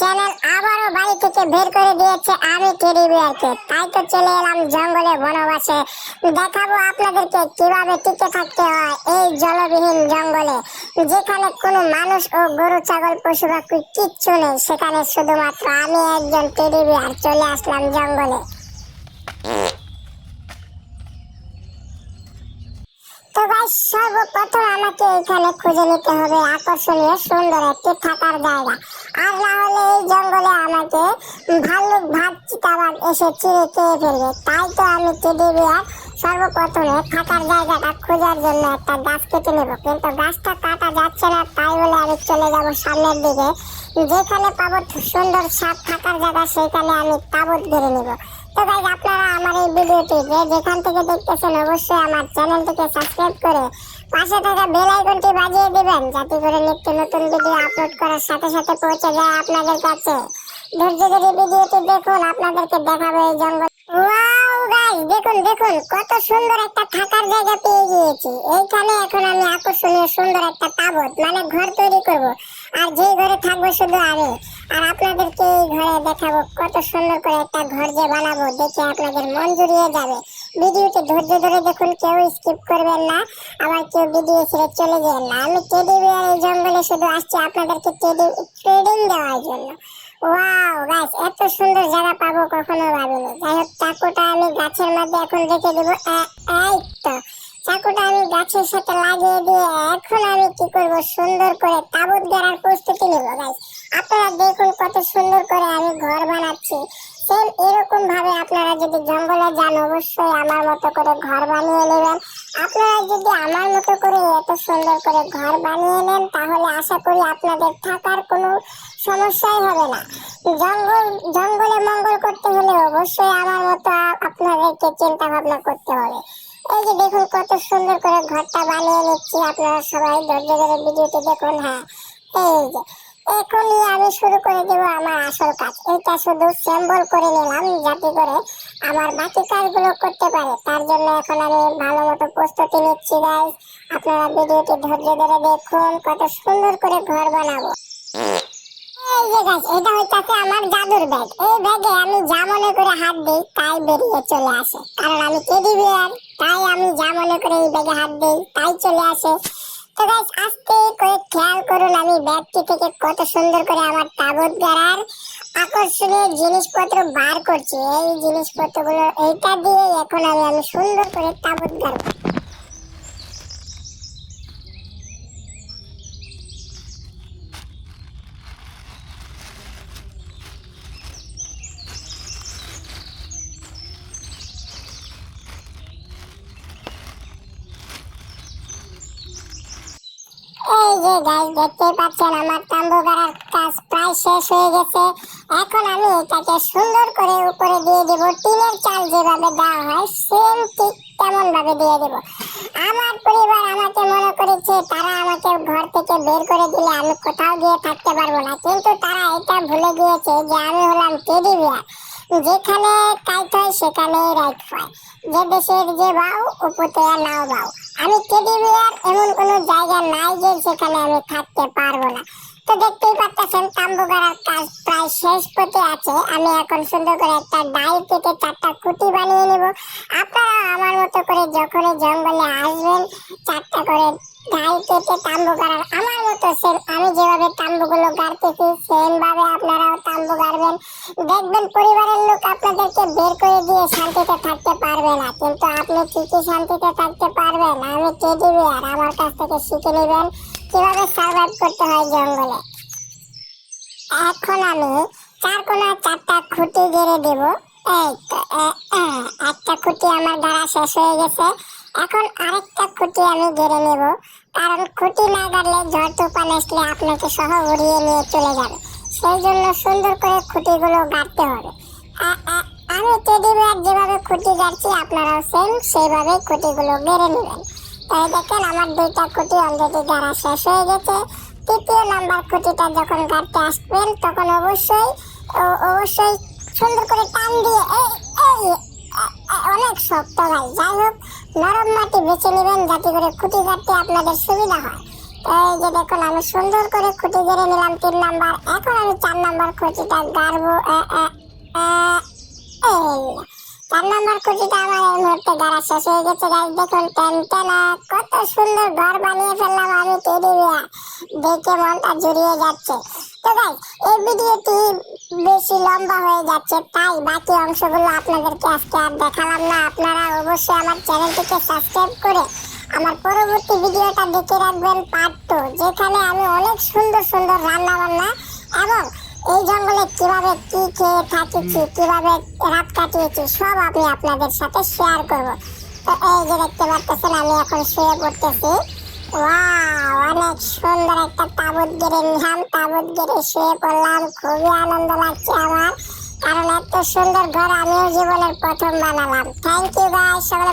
Channel আবারও বাড়ি থেকে বের করে দিয়েছে আমি টেডি বিয়ারকে তাই তো চলে এলাম জঙ্গলে বনবাসে। দেখাবো আপনাদেরকে কীভাবে টিকে থাকতে হয় এই জলবিহীন জঙ্গলে। যেখানে কোনো মানুষ ও গরু, ছাগল, পশু, পাখি কিচ্ছু নেই। সেখানে শুধুমাত্র আমি একজন টেডি বিয়ার চলে আসলাম জঙ্গলে। তো ভাই, সর্বপ্রথম আমাকে এখানে খুঁজে নিতে হবে। আকর্ষণীয়, সুন্দর একটি থাকার জায়গা। আর না হলে এই জঙ্গলে আমাকে ভাল্লুক ভাত চিতাবাঘ এসে চিড়ে খেয়ে ফেলবে। তাই তো আমি কেটে বিয়ার সর্বপ্রথমে থাকার জায়গাটা খোঁজার জন্য একটা গাছ কেটে নেব। কিন্তু গাছটা কাটা যাচ্ছে না, তাই বলে আমি চলে যাব সামনের দিকে। যেখানে পাবো সুন্দর সাপ থাকার জায়গা সেখানে আমি তাবুত ঘিরে নেব। তো গাইজ আপনারা আমার এই ভিডিওটি যে যেখান থেকে দেখতেছেন, অবশ্যই আমার চ্যানেলটিকে সাবস্ক্রাইব করে পাশে থাকা বেল আইকনটি বাজিয়ে দিবেন, যাতে করে নিত্য নতুন ভিডিও আপলোড করার সাথে সাথে পৌঁছে যায় আপনাদের কাছে। ধৈর্য ধরে ভিডিওটি দেখুন, আপনাদেরকে দেখাবো এই জঙ্গল গাইস দেখুন দেখুন, কত সুন্দর একটা থাকার জায়গা পেয়ে গিয়েছি। এইখানে এখন আমি আকর্ষণীয় সুন্দর একটা তাবত মানে ঘর তৈরি করব। আর যেই ঘরে থাকব শুধু আমি। আর আপনাদেরকে এই ঘরে দেখাবো কত সুন্দর করে একটা ঘর যে বানাবো, দেখে আপনাদের মন জুড়িয়ে যাবে। ভিডিওটি ধৈর্য ধরে দেখুন, কেউ স্কিপ করবেন না। আবার কেউ ভিডিও ছেড়ে চলে যাবেন না। আমি টেডি বিয়ার এই জঙ্গলে শুধু আসছি আপনাদেরকে টেডি ট্রেডিং দেওয়ার জন্য। ওয়াও গাইস এত সুন্দর জায়গা পাবো কখনো ভাবিনি। যাই হোক, চাকুটা আমি গাছের মধ্যে এখন রেখে দেবো। এই তো, চাকুটা আমি গাছের সাথে লাগিয়ে দিয়ে এখন আমি কি করব? সুন্দর করে তাবুত গাড়ার প্রস্তুতি নেব গাইস আপনারা দেখুন কত সুন্দর করে আমি ঘর বানাচ্ছি। সেম এরকম ভাবে আপনারা যদি জঙ্গলে যান, অবশ্যই আমার মতো করে ঘর বানিয়ে নেবেন। আপনারা যদি আমার মতো করে এত সুন্দর করে ঘর বানিয়ে নেন, তাহলে আশা করি আপনাদের থাকার কোনো সমস্যাই হবে না। জঙ্গল, জঙ্গলে মঙ্গল করতে হলে অবশ্যই আমার মতো আপনাদেরকে চিন্তা ভাবনা করতে হবে। এই যে দেখুন কত সুন্দর করে ঘরটা বানিয়ে নিচ্ছি, আপনারা সবাই ধৈর্য ধরে ভিডিওটি দেখুন হ্যাঁ। এই যে এখনই আমি শুরু করে দেব আমার আসল কাজ। এটা শুধু স্যাম্বল করে নিলাম, যাতে করে আমার বাকি কাজগুলো করতে পারে। তার জন্য এখন আমি ভালো মতো প্রস্তুতি নিচ্ছি গাইস আপনারা ভিডিওটি ধৈর্য ধরে দেখুন, কত সুন্দর করে ঘর বানাবো। এই আমার জাদুর ব্যাগ এই ব্যাগে আমি যা মনে করে হাত দিই, তাই বেরিয়ে চলে আসে। কারণ আমি তাই আমি যা করে এই হাত দিই, তাই চলে আসে। তো গাইস আস্তে করে খেয়াল করুন আমি ব্যাগটি থেকে কত সুন্দর করে আমার তাবুত গাড়ার আকর্ষণীয় জিনিসপত্র বার করছি। এই জিনিসপত্রগুলো এইটা দিয়ে এখন আমি আমি সুন্দর করে তাবুত গাড়বো এই যে গাইস দেখতেই পাচ্ছেন, আমার তাম্বু গাড়ার কাজ প্রায় শেষ হয়ে গেছে। এখন আমি এটাকে সুন্দর করে উপরে দিয়ে দেব। টিনের চাল যেভাবে দেওয়া হয়, সেম ঠিক তেমন ভাবে দিয়ে দেব। আমার পরিবার আমাকে মনে করেছে, তারা আমাকে ঘর থেকে বের করে দিলে আমি কোথাও গিয়ে থাকতে পারব না। কিন্তু তারা এটা ভুলে গিয়েছে যে আমি হলাম টেডি বিয়ার। যেখানে কাইট হয়, সেখানেই রাইট হয়। যে দেশের যে বাউ, উপতে নাও বাউ। আমি টেডি বিয়ার এমন কোনো জায়গা নাই যে সেখানে আমি থাকতে পারব না। তো দেখতেই পাচ্ছেন তাম্বুগাড়ার কাজ প্রায় শেষ পথে আছে। আমি এখন সুন্দর করে একটা ডাই কেটে চারটা কুটি বানিয়ে নেব। আপনারা আমার মতো করে যখনই জঙ্গলে আসবেন, চারটা করে ডাই কেটে তাম্বু গাড়ার আমার মতো সেম আমি যেভাবে তাম্বুগুলো গাড়তেছি সেম ভাবে আপনারাও তাম্বু গাড়বেন। দেখবেন পরিবারের লোক আপনাদেরকে বের করে দিয়ে শান্তিতে থাকতে পারবে না। কিন্তু আপনি ঠিকই শান্তিতে থাকতে পারবেন। আমি টেডি বিয়ার, আমার কাছ থেকে শিখে নেবেন। কীভাবে সার্ভাইভ করতে হয় জঙ্গলে? এখন আমি চার কোনা চারটা খুঁটি গেড়ে দেব। এই একটা খুঁটি আমার দ্বারা শেষ হয়ে গেছে। এখন আরেকটা খুঁটি আমি গেড়ে নেব। কারণ খুঁটি না গাড়লে ঝড় তুফান আসলে আপনাকে সহ উড়িয়ে নিয়ে চলে যাবে। সেই জন্য সুন্দর করে খুঁটিগুলো গাড়তে হবে। আমি টেডি বিয়ার যেভাবে খুঁটি গাড়ছি, আপনারাও সেম সেইভাবে খুঁটিগুলো গেড়ে নেবেন। তাই দেখেন আমার দুইটা খুঁটি অলরেডি গাড়া শেষ হয়ে গেছে। তৃতীয় নাম্বার খুঁটিটা যখন গাড়তে আসবেন, তখন অবশ্যই অবশ্যই সুন্দর করে টান দিয়ে, এই অনেক শক্ত ভাই। যাই হোক, নরম মাটি বেছে নেবেন যাতে করে খুঁটি কাটতে আপনাদের সুবিধা হয়। এই যে দেখুন, আমি সুন্দর করে খুঁটি গেড়ে নিলাম তিন নাম্বার। এখন আমি চার নাম্বার খুঁটিটা গাড়বো এই চার নাম্বার খুঁটিটা আমার এই মুহূর্তে গাড়া শেষ হয়ে গেছে গাইস দেখুন, টেন কত সুন্দর ঘর বানিয়ে ফেললাম আমি টেডি বিয়ার দেখে মনটা জুড়িয়ে যাচ্ছে। তো গাইস এই ভিডিওটি বেশি লম্বা হয়ে যাচ্ছে, তাই বাকি অংশগুলো আপনাদেরকে আজকে আর দেখালাম না। আপনারা অবশ্যই আমার চ্যানেলটিকে সাবস্ক্রাইব করে আমার পরবর্তী ভিডিওটা দেখে রাখবেন পার্ট টু যেখানে আমি অনেক সুন্দর সুন্দর রান্না বান্না এবং এই জঙ্গলে কীভাবে কি খেয়ে থাকিছি কীভাবে রাত কাটিয়েছি সব আমি আপনাদের সাথে শেয়ার করব। তো এই যে দেখতে আমি এখন শুয়ে পড়তেছি। ওয়াও অনেক সুন্দর একটা তাবুত গেড়ে নিলাম তাবুত গেড়ে শুয়ে পড়লাম। খুবই আনন্দ লাগছে আমার। কারণ এত সুন্দর ঘর আমিও জীবনের প্রথম বানালাম। থ্যাংক ইউ গাইস সকলে ভালো